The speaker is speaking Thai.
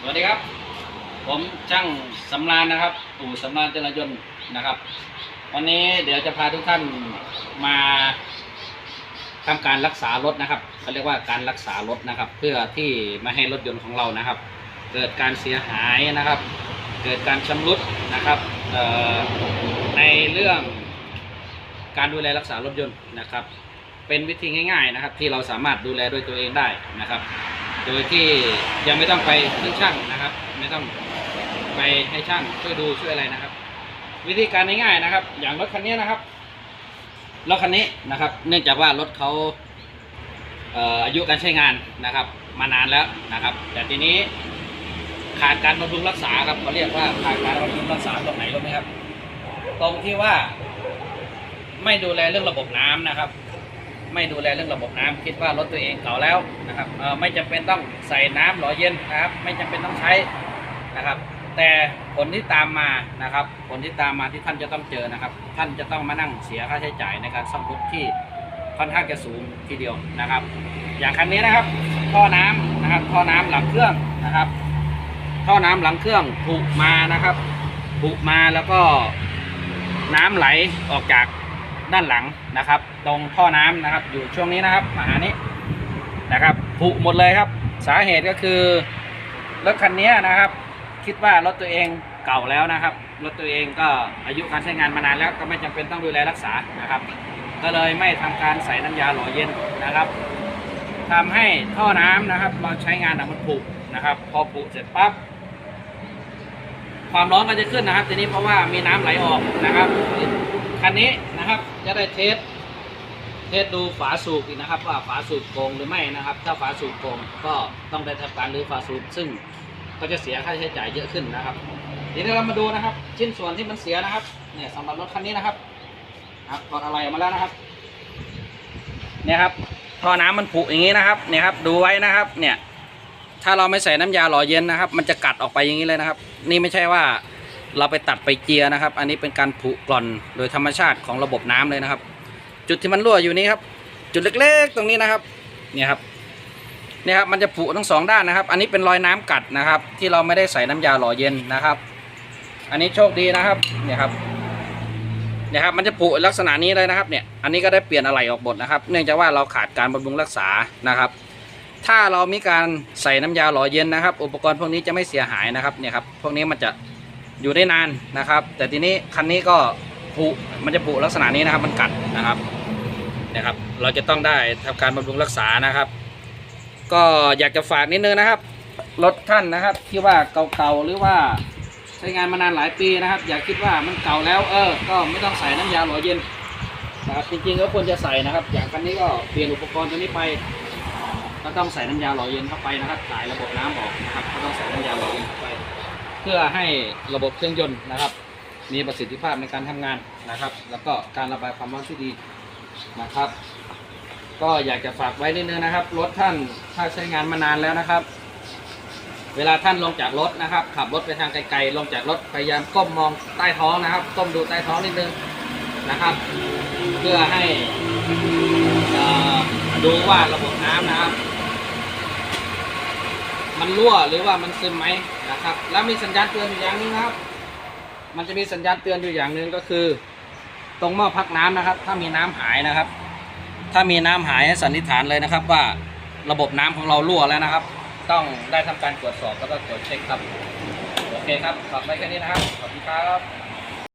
สวัสดีครับ ผมช่างสำราญนะครับอู่สำราญจรายนต์นะครับ วันนี้เดี๋ยวจะพาทุกท่านมาทำการรักษารถนะครับเขาเรียกว่าการรักษารถนะครับ เพื่อที่ไม่ให้รถยนต์ของเรานะครับ เกิดการเสียหายนะครับ เกิดการชำรุดนะครับในเรื่องการดูแลรักษารถยนต์นะครับ เป็นวิธีง่าย ๆนะครับ ที่เราสามารถดูแลด้วยตัวเองได้นะครับ โดยที่ยังไม่ต้องไปพึ่งช่างนะครับ ไม่ต้องไปให้ช่างช่วยดูช่วยอะไรนะครับ วิธีการง่ายๆนะครับ อย่างรถคันนี้นะครับรถคันนี้นะครับ เนื่องจากว่ารถเขาเอ่ออายุการใช้งานนะครับ มานานแล้วนะครับ แต่ทีนี้ขาดการบำรุงรักษาครับเขาเรียกว่าขาดการบำรุงรักษาตรงไหนรู้ไหมครับ ตรงที่ว่าไม่ดูแลเรื่องระบบน้ำนะครับ ไม่ดูแลเรื่องระบบน้ำคิดว่ารถตัวเองเก่าแล้วนะครับไม่จำเป็นต้องใส่น้ำหล่อเย็นนะครับ ไม่จำเป็นต้องใช้นะครับ แต่ผลที่ตามมานะครับ ผลที่ตามมาที่ท่านจะต้องเจอนะครับ ท่านจะต้องมานั่งเสียค่าใช้จ่ายในการซ่อมรถที่ค่อนข้างจะสูงทีเดียวนะครับ อย่างคันนี้นะครับ ท่อน้ำนะครับ ท่อน้ำหลังเครื่องนะครับ ท่อน้ำหลังเครื่องผุมานะครับผุมาแล้วก็น้ำไหลออกจาก ด้านหลังนะครับ ตรงท่อน้ำนะครับ อยู่ช่วงนี้นะครับมาหานี้นะครับผุหมดเลยครับ สาเหตุก็คือรถคันนี้นะครับ คิดว่ารถตัวเองเก่าแล้วนะครับรถตัวเองก็อายุการใช้งานมานานแล้วก็ไม่จำเป็นต้องดูแลรักษานะครับ ก็เลยไม่ทำการใส่น้ำยาหล่อเย็นนะครับทำให้ท่อน้ำนะครับ เราใช้งานอะมันผุนะครับ พอผุเสร็จปั๊บความร้อนก็จะขึ้นนะครับ ทีนี้เพราะว่ามีน้ำไหลออกนะครับคันนี้ นะครับ จะได้เทสเทสดูฝาสูบอีกนะครับ ว่าฝาสูบโกงหรือไม่นะครับ ถ้าฝาสูบโกงก็ต้องได้ทำการรื้อฝาสูบซึ่งก็จะเสียค่าใช้จ่ายเยอะขึ้นนะครับทีนี้เรามาดูนะครับ ชิ้นส่วนที่มันเสียนะครับ เนี่ยสำหรับรถคันนี้นะครับครับถอดอะไรออกมาแล้วนะครับ เนี่ยครับท่อน้ำมันผุอย่างนี้นะครับ เนี่ยครับดูไว้นะครับ เนี่ย ถ้าเราไม่ใส่น้ำยาหล่อเย็นนะครับ มันจะกัดออกไปอย่างนี้เลยนะครับ นี่ไม่ใช่ว่า เราไปตัดไปเจียนะครับ อันนี้เป็นการผุกร่อนโดยธรรมชาติของระบบน้ำเลยนะครับ จุดที่มันรั่วอยู่นี้ครับ จุดเล็กๆ ตรงนี้นะครับเนี่ยครับเนี่ยครับมันจะผุทั้งสองด้านนะครับ อันนี้เป็นรอยน้ำกัดนะครับ ที่เราไม่ได้ใส่น้ำยาหล่อเย็นนะครับ อันนี้โชคดีนะครับเนี่ยครับเนี่ยครับมันจะผุลักษณะนี้เลยนะครับเนี่ยอันนี้ก็ได้เปลี่ยนอะไหล่ออกหมดนะครับ เนื่องจากว่าเราขาดการบำรุงรักษานะครับถ้าเรามีการใส่น้ำยาหล่อเย็นนะครับ อุปกรณ์พวกนี้จะไม่เสียหายนะครับเนี่ยครับพวกนี้มันจะ อยู่ได้นานนะครับ แต่ทีนี้คันนี้ก็ผุมันจะผุลักษณะนี้นะครับ มันกัดนะครับนะครับ เราจะต้องได้ทำการบำรุงรักษานะครับ ก็อยากจะฝากนิดนึงนะครับรถท่านนะครับที่ว่าเก่าๆหรือว่าใช้งานมานานหลายปีนะครับ อย่าคิดว่ามันเก่าแล้ว เออ ก็ไม่ต้องใส่น้ำยาหล่อเย็นนะครับจริงๆก็ควรจะใส่นะครับ อย่างคันนี้ก็เปลี่ยนอุปกรณ์ตัวนี้ไปก็ต้องใส่น้ำยาหล่อเย็นเข้าไปนะครับถ่ายระบบน้ำออกนะครับก็ต้องใส่น้ำยาหล่อเย็นเข้าไป เพื่อให้ระบบเครื่องยนต์นะครับ มีประสิทธิภาพในการทำงานนะครับ แล้วก็การระบายความร้อนที่ดีนะครับ ก็อยากจะฝากไว้นิดนึงนะครับ รถท่านถ้าใช้งานมานานแล้วนะครับ เวลาท่านลงจากรถนะครับ ขับรถไปทางไกลๆลงจากรถพยายามก้มมองใต้ท้องนะครับก้มดูใต้ท้องนิดนึงนะครับ เพื่อให้ดูว่าระบบน้ำนะครับ มันรั่วหรือว่ามันซึมไหมนะครับ แล้วมีสัญญาณเตือนอยู่อย่างหนึงครับ มันจะมีสัญญาณเตือนอยู่อย่างหนึ่งก็คือ ตรงหม้อพักน้ำนะครับ ถ้ามีน้ำหายนะครับ ถ้ามีน้ำหายให้สันนิษฐานเลยนะครับ ว่าระบบน้ำของเรารั่วแล้วนะครับ ต้องได้ทำการตรวจสอบแล้วก็ตรวจเช็คครับโอเคครับขอบไปแค่นี้นะครับขอบคุณครับ